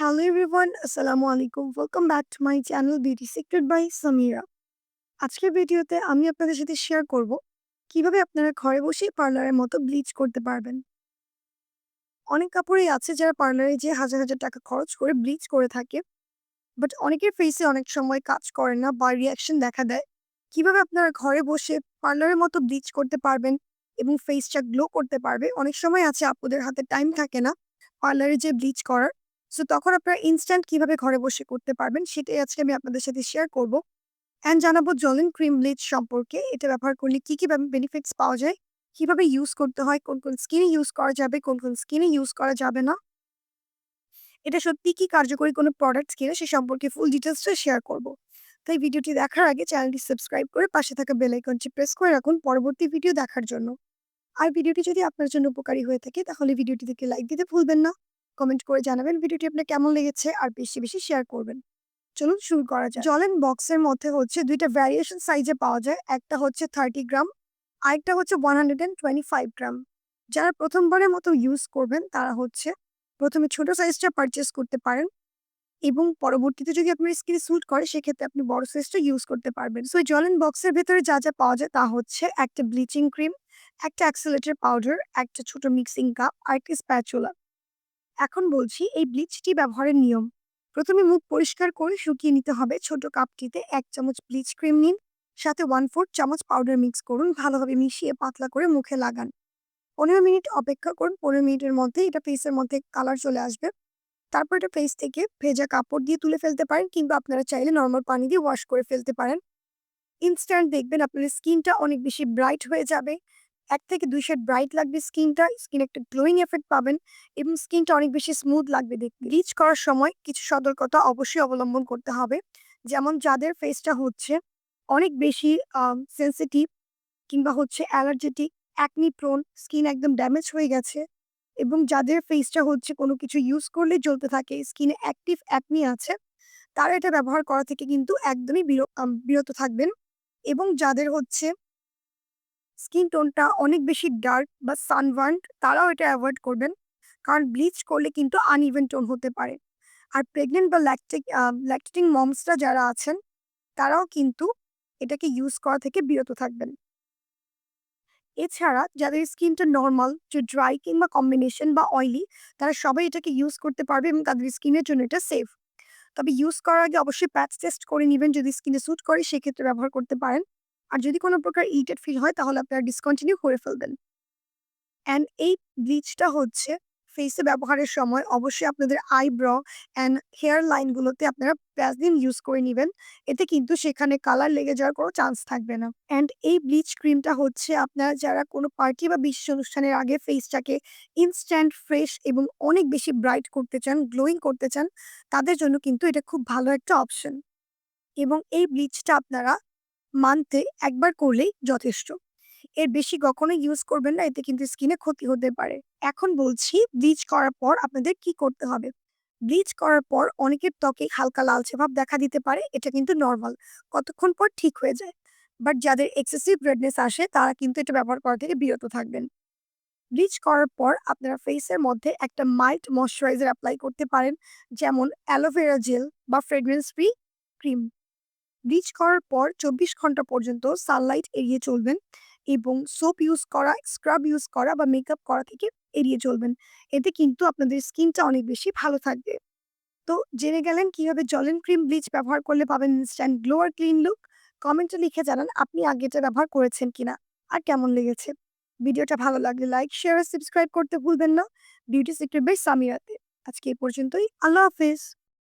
Hello everyone, আসসালামু আলাইকুম। Welcome back to my channel beauty secret by Samira. আজকের ভিডিওতে আমি আপনাদের সাথে শেয়ার করব কীভাবে আপনারা ঘরে বসেই পার্লারের মতো ব্লিচ করতে পারবেন। অনেক কাপড়ই আছে যারা পার্লারে যেয়ে হাজার হাজার টাকা খরচ করে ব্লিচ করে থাকে। বাট অনেকের ফেসে অনেক সময় কাজ করে না বা রিয়াকশন দেখা দেয়। কীভাবে আপনারা ঘরে বসে পার্লারের মতো ব্লিচ করতে পারবেন এবং ফেসটা গ্লো করতে পারবে। অনেক সময় আছে আপুদের হাতে টাইম থাকে না পার্লারে যেয়ে ব্লিচ করার। সো তখন আপনারা ইনস্ট্যান্ট কীভাবে ঘরে বসে করতে পারবেন সেটাই আজকে আমি আপনাদের সাথে শেয়ার করব। অ্যান্ড জানাব জলিন ক্রিম ব্লিচ সম্পর্কে। এটা ব্যবহার করলে কি, কি বেনিফিটস পাওয়া যায়, কীভাবে ইউজ করতে হয়, কোন, কোন স্কিনে ইউজ করা যাবে, কোন, কোন স্কিনে ইউজ করা যাবে না। এটা সত্যি কি কার্যকরী কোনো প্রোডাক্টস কিনা সে সম্পর্কে ফুল ডিটেইলসটা শেয়ার করব। তাই ভিডিওটি দেখার আগে চ্যানেলটি সাবস্ক্রাইব করে পাশে থাকা বেল আইকনটি প্রেস করে রাখুন পরবর্তী ভিডিও দেখার জন্য। আর ভিডিওটি যদি আপনার জন্য উপকারী হয়ে থাকে তাহলে ভিডিওটিতে লাইক দিতে ভুলবেন না। কমেন্ট করে জানাবেন ভিডিওটি আপনার কেমন লেগেছে আর বেশি, বেশি শেয়ার করবেন। চলুন শুরু করা যায় জলেন বক্সের মধ্যে হচ্ছে দুইটা ভ্যারিয়েশন সাইজে পাওয়া যায়। একটা হচ্ছে 30 গ্রাম, আরেকটা হচ্ছে 125 গ্রাম। যারা প্রথমবারের মতো ইউজ করবেন তারা হচ্ছে প্রথমে ছোট সাইজটা পারচেস করতে পারেন এবং পরবর্তীতে যদি আপনার স্কিনে স্যুট করে সেক্ষেত্রে আপনি বড় সাইজটা ইউজ করতে পারবেন। সো জলেন বক্সের ভেতরে যা, যা পাওয়া যায় তা হচ্ছে একটা ব্লিচিং ক্রিম, একটা অ্যাক্সিলেটর পাউডার, একটা ছোট মিক্সিং কাপ আর একটা স্প্যাচুলা। এখন বলছি এই ব্লিচটি ব্যবহারের নিয়ম। প্রথমে মুখ পরিষ্কার করে শুকিয়ে নিতে হবে ছোট কাপটিতে এক চামচ ব্লিচ ক্রিম নিন, সাথে 1/4 চামচ পাউডার মিক্স করুন, ভালোভাবে মিশিয়ে পাতলা করে মুখে লাগান। ১৫ মিনিট অপেক্ষা করুন, ১৫ মিনিটের মধ্যে এটা ফেসের মধ্যে কালার চলে আসবে। তারপর এটা ফেস থেকে ভেজা কাপড় দিয়ে তুলে ফেলতে পারেন কিংবা আপনারা চাইলে নরমাল পানি দিয়ে ওয়াশ করে ফেলতে পারেন। ইনস্ট্যান্ট দেখবেন আপনার স্কিনটা অনেক বেশি ব্রাইট হয়ে যাবে। ১ থেকে ২ শেড ব্রাইট লাগবে স্কিনটা, স্কিনে একটা গ্লোয়িং এফেক্ট পাবেন এবং স্কিনটা অনেক বেশি স্মুথ লাগবে দেখতে। ব্লিচ করার সময় কিছু সতর্কতা অবশ্যই অবলম্বন করতে হবে। যেমন যাদের ফেসটা হচ্ছে অনেক বেশি সেন্সিটিভ কিংবা হচ্ছে অ্যালার্জেটিক, অ্যাকনি প্রোন, স্কিন একদম ড্যামেজ হয়ে গেছে এবং যাদের ফেসটা হচ্ছে কোনো কিছু ইউজ করলেই জ্বলতে থাকে, স্কিনে অ্যাক্টিভ অ্যাকনি আছে, তারা এটা ব্যবহার করা থেকে কিন্তু একদমই বির বিরত থাকবেন এবং যাদের হচ্ছে স্কিন টোনটা অনেক বেশি ডার্ক বা সানবার্নড তারাও এটা অ্যাভয়েড করবেন। কারণ ব্লিচ করলে কিন্তু আনইভেন টোন হতে পারে। আর প্রেগনেন্ট বা ল্যাকটিক ল্যাকটেটিং মমসরা যারা আছেন, তারাও কিন্তু এটাকে ইউজ করা থেকে বিরত থাকবেন। এছাড়া যাদের স্কিনটা নর্মাল, যে ড্রাই কিংবা কম্বিনেশন বা অয়েলি, তারা সবাই এটাকে ইউজ করতে পারবে এবং তাদের স্কিনের জন্য এটা সেফ। তবে ইউজ করার আগে অবশ্যই প্যাচ টেস্ট করে নিবেন যদি স্কিনে স্যুট করে, সেক্ষেত্রে ব্যবহার করতে পারেন। আর যদি কোনো প্রকার ইরিটেট ফিল হয় তাহলে আপনারা ডিসকন্টিনিউ করে ফেলবেন। অ্যান্ড এই ব্লিচটা হচ্ছে ফেসে ব্যবহারের সময় অবশ্যই আপনাদের আইব্রো অ্যান্ড হেয়ার লাইনগুলোতে আপনারা ভ্যাসলিন ইউজ করে নেবেন এতে কিন্তু সেখানে কালার লেগে যাওয়ার কোনো চান্স থাকবে না। অ্যান্ড এই ব্লিচ ক্রিমটা হচ্ছে আপনারা যারা কোনো পার্টি বা বিশেষ অনুষ্ঠানের আগে ফেসটাকে ইনস্ট্যান্ট ফ্রেশ এবং অনেক বেশি ব্রাইট করতে চান, গ্লোয়িং করতে চান, তাদের জন্য কিন্তু এটা খুব ভালো একটা অপশন। এবং এই ব্লিচটা আপনারা মান্থে একবার করলেই যথেষ্ট। এর বেশি কখনোই ইউজ করবেন না, এতে কিন্তু স্কিনে ক্ষতি হতে পারে। এখন বলছি ব্লিচ করার পর আপনাদের কি করতে হবে? ব্লিচ করার পর অনেকের ত্বকে হালকা লালচে ভাব দেখা দিতে পারে, এটা কিন্তু নর্মাল কতক্ষণ পর ঠিক হয়ে যায়। বাট যাদের এক্সেসিভ রেডনেস আসে তারা কিন্তু এটা ব্যবহার করা থেকে বিরত থাকবেন। ব্লিচ করার পর আপনারা ফেসের মধ্যে একটা মাইল্ড ময়েশ্চারাইজার অ্যাপ্লাই করতে পারেন যেমন অ্যালোভেরা জেল বা ফ্রেগ্রেন্স ফ্রি ক্রিম। ব্লিচ করার পর ২৪ ঘণ্টা পর্যন্ত সানলাইট এড়িয়ে চলবেন এবং সোপ ইউজ করা, স্ক্রাব ইউজ করা বা মেকআপ করা থেকে এড়িয়ে চলবেন। এতে কিন্তু আপনাদের স্কিনটা অনেক বেশি ভালো থাকবে। তো জেনে গেলেন কীভাবে জলেন ক্রিম ব্লিচ ব্যবহার করলে পাবেন ইনস্ট্যান্ট গ্লো আর ক্লিন লুক। কমেন্টে লিখে জানান আপনি আগে এটা ব্যবহার করেছেন কিনা আর কেমন লেগেছে। ভিডিওটা ভালো লাগলে লাইক, শেয়ার আর সাবস্ক্রাইব করতে ভুলবেন না। বিউটি সিক্রেট বাই সামিরাতে। আজকে এই পর্যন্তই। আল্লাহ হাফেজ।